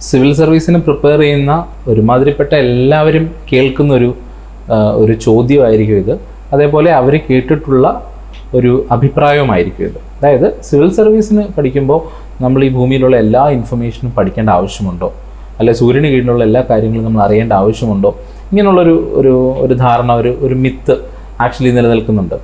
Civil സർവീസിന് prepare ചെയ്യുന്ന ഒരുമാതിരിപ്പെട്ട എല്ലാവരും കേൾക്കുന്ന ഒരു ഒരു ചോദ്യമായിരിക്കും ഇത്. അതേപോലെ അവർ കേട്ടിട്ടുള്ള ഒരു അഭിപ്രായവുമായിരിക്കും ഇത്. അതായത് സിവിൽ സർവീസിന് പഠിക്കുമ്പോൾ നമ്മൾ ഈ ഭൂമിയിലുള്ള എല്ലാ ഇൻഫർമേഷനും പഠിക്കേണ്ട ആവശ്യമുണ്ടോ? അല്ലെ സൂര്യന് കീഴിലുള്ള എല്ലാ കാര്യങ്ങളും നമ്മൾ അറിയേണ്ട ആവശ്യമുണ്ടോ? ഇങ്ങനെയുള്ളൊരു ഒരു ഒരു ധാരണ ഒരു ഒരു മിത്ത് ആക്ച്വലി നിലനിൽക്കുന്നുണ്ട്.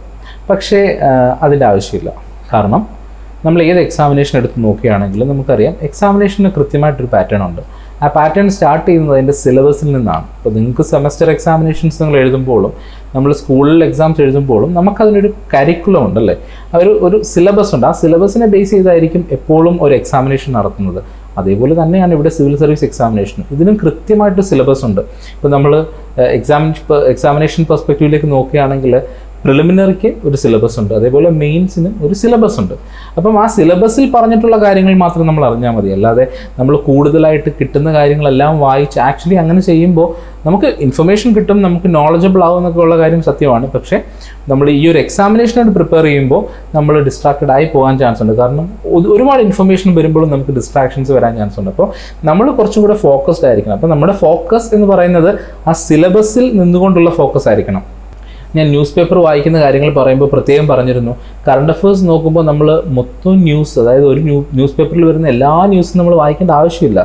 പക്ഷേ അതിന്റെ ആവശ്യമില്ല. കാരണം നമ്മൾ ഏത് എക്സാമിനേഷൻ എടുത്ത് നോക്കുകയാണെങ്കിലും നമുക്കറിയാം എക്സാമിനേഷന് കൃത്യമായിട്ടൊരു പാറ്റേൺ ഉണ്ട്. ആ പാറ്റേൺ സ്റ്റാർട്ട് ചെയ്യുന്നത് അതിന്റെ സിലബസിൽ നിന്നാണ്. അപ്പോൾ നിങ്ങൾക്ക് സെമസ്റ്റർ എക്സാമിനേഷൻസ് നിങ്ങൾ എഴുതുമ്പോഴും നമ്മൾ സ്കൂളിൽ എക്സാംസ് എഴുതുമ്പോഴും നമുക്കതിനൊരു കരിക്കുലം ഉണ്ടല്ലേ ഒരു ഒരു സിലബസ് ഉണ്ട്. ആ സിലബസിനെ ബേസ് ചെയ്തായിരിക്കും എപ്പോഴും ഒരു എക്സാമിനേഷൻ നടത്തുന്നത്. അതേപോലെ തന്നെയാണ് ഇവിടെ സിവിൽ സർവീസ് എക്സാമിനേഷൻ ഇതിനും കൃത്യമായിട്ട് സിലബസ് ഉണ്ട്. ഇപ്പോൾ നമ്മൾ എക്സാം എക്സാമിനേഷൻ പെർസ്പെക്റ്റീവിലേക്ക് നോക്കുകയാണെങ്കിൽ പ്രിലിമിനറിക്ക് ഒരു സിലബസ് ഉണ്ട്. അതേപോലെ മെയിൻസിനും ഒരു സിലബസ് ഉണ്ട്. അപ്പം ആ സിലബസിൽ പറഞ്ഞിട്ടുള്ള കാര്യങ്ങൾ മാത്രം നമ്മൾ അറിഞ്ഞാൽ മതി. അല്ലാതെ നമ്മൾ കൂടുതലായിട്ട് കിട്ടുന്ന കാര്യങ്ങളെല്ലാം വായിച്ച് ആക്ച്വലി അങ്ങനെ ചെയ്യുമ്പോൾ നമുക്ക് ഇൻഫർമേഷൻ കിട്ടും നമുക്ക് നോളജബിൾ ആവും എന്നൊക്കെ ഉള്ള കാര്യം സത്യമാണ്. പക്ഷേ നമ്മൾ ഈ ഒരു എക്സാമിനേഷനായിട്ട് പ്രിപ്പയർ ചെയ്യുമ്പോൾ നമ്മൾ ഡിസ്ട്രാക്റ്റഡ് ആയി പോകാൻ ചാൻസ് ഉണ്ട്. കാരണം ഒരുപാട് ഇൻഫർമേഷൻ വരുമ്പോഴും നമുക്ക് ഡിസ്ട്രാക്ഷൻസ് വരാൻ ചാൻസ് ഉണ്ട്. അപ്പോൾ നമ്മൾ കുറച്ചും കൂടെ ഫോക്കസ്ഡ് ആയിരിക്കണം. അപ്പോൾ നമ്മുടെ ഫോക്കസ് എന്ന് പറയുന്നത് ആ സിലബസിൽ നിന്നുകൊണ്ടുള്ള ഫോക്കസ് ആയിരിക്കണം. ഞാൻ ന്യൂസ് പേപ്പർ വായിക്കുന്ന കാര്യങ്ങൾ പറയുമ്പോൾ പ്രത്യേകം പറഞ്ഞിരുന്നു. കറണ്ട് അഫയേഴ്സ് നോക്കുമ്പോൾ നമ്മൾ മൊത്തം ന്യൂസ് അതായത് ഒരു ന്യൂ ന്യൂസ് പേപ്പറിൽ വരുന്ന എല്ലാ ന്യൂസും നമ്മൾ വായിക്കേണ്ട ആവശ്യമില്ല.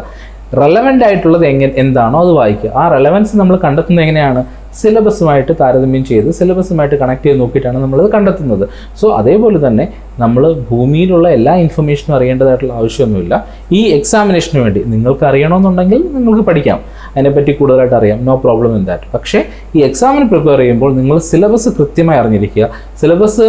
റെലവന്റ് ആയിട്ടുള്ളത് എങ്ങനെ എന്താണോ അത് വായിക്കുക. ആ റെലവൻസ് നമ്മൾ കണ്ടെത്തുന്നത് എങ്ങനെയാണ്? സിലബസുമായിട്ട് താരതമ്യം ചെയ്ത് സിലബസുമായിട്ട് കണക്ട് ചെയ്ത് നോക്കിയിട്ടാണ് നമ്മളത് കണ്ടെത്തുന്നത്. സോ അതേപോലെ തന്നെ നമ്മൾ ഭൂമിയിലുള്ള എല്ലാ ഇൻഫർമേഷനും അറിയേണ്ടതായിട്ടുള്ള ആവശ്യമൊന്നുമില്ല. ഈ എക്സാമിനേഷന് വേണ്ടി നിങ്ങൾക്ക് അറിയണമെന്നുണ്ടെങ്കിൽ നിങ്ങൾക്ക് പഠിക്കാം. അതിനെപ്പറ്റി കൂടുതലായിട്ട് അറിയാം. നോ പ്രോബ്ലം ഇൻ ദാറ്റ് പക്ഷേ ഈ എക്സാമിന് പ്രിപ്പയർ ചെയ്യുമ്പോൾ നിങ്ങൾ സിലബസ് കൃത്യമായി അറിഞ്ഞിരിക്കുക. സിലബസ്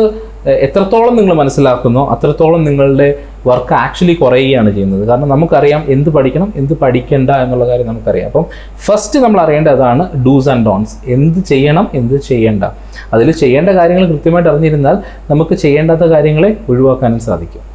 എത്രത്തോളം നിങ്ങൾ മനസ്സിലാക്കുന്നോ അത്രത്തോളം നിങ്ങളുടെ വർക്ക് ആക്ച്വലി കുറയുകയാണ് ചെയ്യുന്നത്. കാരണം നമുക്കറിയാം എന്ത് പഠിക്കണം എന്ത് പഠിക്കേണ്ട എന്നുള്ള കാര്യം നമുക്കറിയാം. അപ്പം ഫസ്റ്റ് നമ്മൾ അറിയേണ്ട അതാണ് ഡൂസ് ആൻഡ് ഡോൺസ് എന്ത് ചെയ്യണം എന്ത് ചെയ്യേണ്ട. അതിൽ ചെയ്യേണ്ട കാര്യങ്ങൾ കൃത്യമായിട്ട് അറിഞ്ഞിരുന്നാൽ നമുക്ക് ചെയ്യേണ്ടാത്ത കാര്യങ്ങളെ ഒഴിവാക്കാനും സാധിക്കും.